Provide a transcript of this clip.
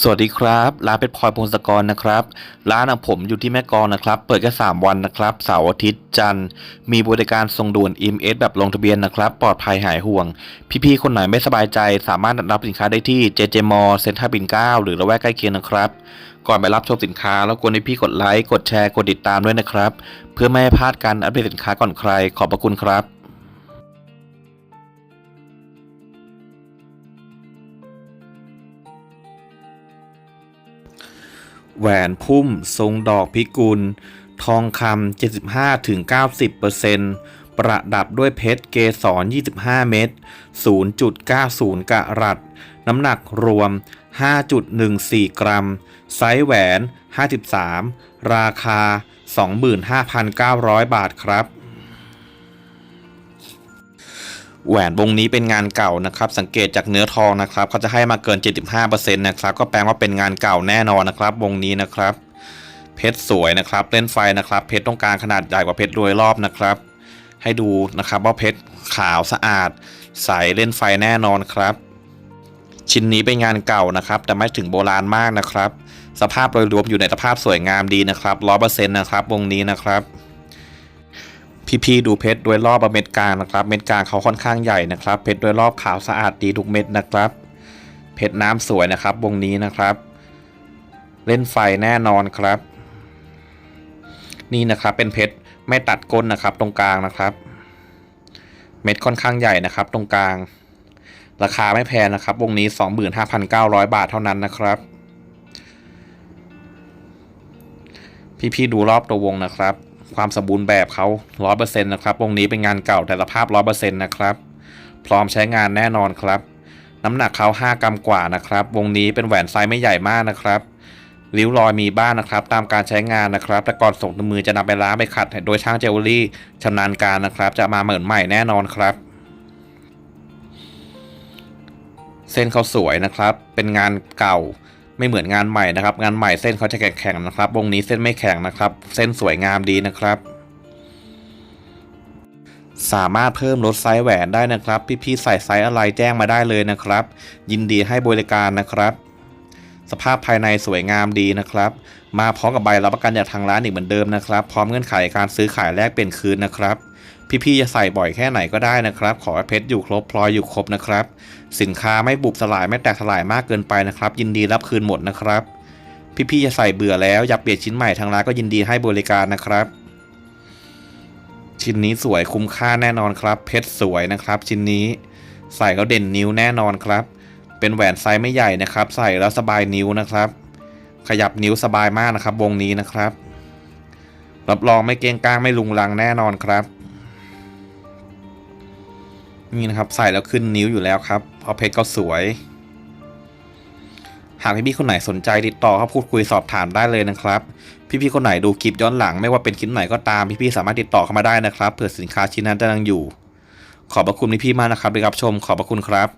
สวัสดีครับ ร้านเป็ดพลอยพงศกรนะครับ ร้านของผมอยู่ที่แม่กองนะครับ เปิดแค่3วันนะครับ เสาร์อาทิตย์จันทร์ มีบริการส่งด่วน EMS แบบลงทะเบียนนะครับ ปลอดภัยหายห่วง พี่ๆ คนไหนไม่สบายใจ สามารถรับสินค้าได้ที่ JJ m a l l เซ็นทรัลปิ่นเกล้าหรือละแวกใกล้เคียงนะครับ ก่อนไปรับชมสินค้า แล้วกวนให้พี่กดไลค์ กดแชร์ กดติดตามด้วยนะครับ เพื่อไม่ให้พลาดการอัปเดตสินค้าก่อนใคร ขอบพระคุณครับ แหวนพุ่มทรงดอกพิกุล ทองคำ 75-90%ประดับด้วยเพชรเกสร 25 เม็ด0.90 กะรัต น้ำหนักรวม 5.14 กรัม ไซส์แหวน 53 ราคา 25,900 บาทครับ แหวนวงนี้เป็นงานเก่านะครับ สังเกตจากเนื้อทองนะครับเขาจะให้มาเกิน 75%นะครับ ก็แปลว่าเป็นงานเก่าแน่นอนนะครับ วงนี้นะครับ เพชรสวยนะครับ เล่นไฟนะครับ เพชรตรงกลางขนาดใหญ่กว่าเพชรโดยรอบนะครับ ให้ดูนะครับว่าเพชรขาวสะอาด ใสเล่นไฟแน่นอนครับ ชิ้นนี้เป็นงานเก่านะครับ แต่ไม่ถึงโบราณมากนะครับ สภาพโดยรวมอยู่ในสภาพสวยงามดีนะครับ100%นะครับ วงนี้นะครับ พี่ๆดูเพชรโดยรอบเม็ดกลางนะครับ เม็ดกลางเขาค่อนข้างใหญ่นะครับ เพชรโดยรอบขาวสะอาดดีทุกเม็ดนะครับ เพชรน้ำสวยนะครับ วงนี้นะครับ เล่นไฟแน่นอนครับ นี่นะครับเป็นเพชรไม่ตัดก้นนะครับ ตรงกลางนะครับ เม็ดค่อนข้างใหญ่นะครับ ตรงกลาง ราคาไม่แพงนะครับ วงนี้ 25,900 บาทเท่านั้นนะครับ พี่ๆดูรอบตัววงนะครับ ความสมบูรณ์แบบเขา100%นะครับวงนี้เป็นงานเก่าแต่สภาพ 100%นะครับ พร้อมใช้งานแน่นอนครับ น้ำหนักเขา5กรัมกว่านะครับ วงนี้เป็นแหวนไซส์ไม่ใหญ่มากนะครับริ้วรอยมีบ้างนะครับ ตามการใช้งานนะครับแต่ก่อนส่งมือจะนำไปล้างไปขัด โดยช่างเจวเวลรี่ชำนาญการนะครับ จะมาเหมือนใหม่แน่นอนครับ เส้นเขาสวยนะครับ เป็นงานเก่า ไม่เหมือนงานใหม่นะครับ งานใหม่เส้นเขาจะแข็งๆนะครับ วงนี้เส้นไม่แข็งนะครับ เส้นสวยงามดีนะครับ สามารถเพิ่มลดไซส์แหวนได้นะครับ พี่ๆใส่ไซส์อะไรแจ้งมาได้เลยนะครับ ยินดีให้บริการนะครับ สภาพภายในสวยงามดีนะครับ มาพร้อมกับใบรับประกันจากทางร้านอีกเหมือนเดิมนะครับ พร้อมเงื่อนไขการซื้อขายแลกเปลี่ยนคืนนะครับ พี่ๆจะใส่บ่อยแค่ไหนก็ได้นะครับ ขอเพชรอยู่ครบพลอยอยู่ครบนะครับ สินค้าไม่บุบสลายไม่แตกสลายมากเกินไปนะครับ ยินดีรับคืนหมดนะครับ พี่ๆจะใส่เบื่อแล้วอยากเปลี่ยนชิ้นใหม่ทางร้านก็ยินดีให้บริการนะครับ ชิ้นนี้สวยคุ้มค่าแน่นอนครับ เพชรสวยนะครับ ชิ้นนี้ใส่แล้วเด่นนิ้วแน่นอนครับ เป็นแหวนไซส์ไม่ใหญ่นะครับ ใส่แล้วสบายนิ้วนะครับ ขยับนิ้วสบายมากนะครับ วงนี้นะครับรับรองไม่เกงกลางไม่ลุงลังแน่นอนครับ นี่นะครับใส่แล้วขึ้นนิ้วอยู่แล้วครับเพราะเพชรก็สวย หากพี่ๆคนไหนสนใจติดต่อเข้าพูดคุยสอบถามได้เลยนะครับ พี่ๆคนไหนดูคลิปย้อนหลังไม่ว่าเป็นคลิปไหนก็ตามพี่ๆสามารถติดต่อเข้ามาได้นะครับเผื่อสินค้าชิ้นนั้นจะยังอยู่ ขอบพระคุณพี่ๆมากนะครับที่รับชมขอบพระคุณครับ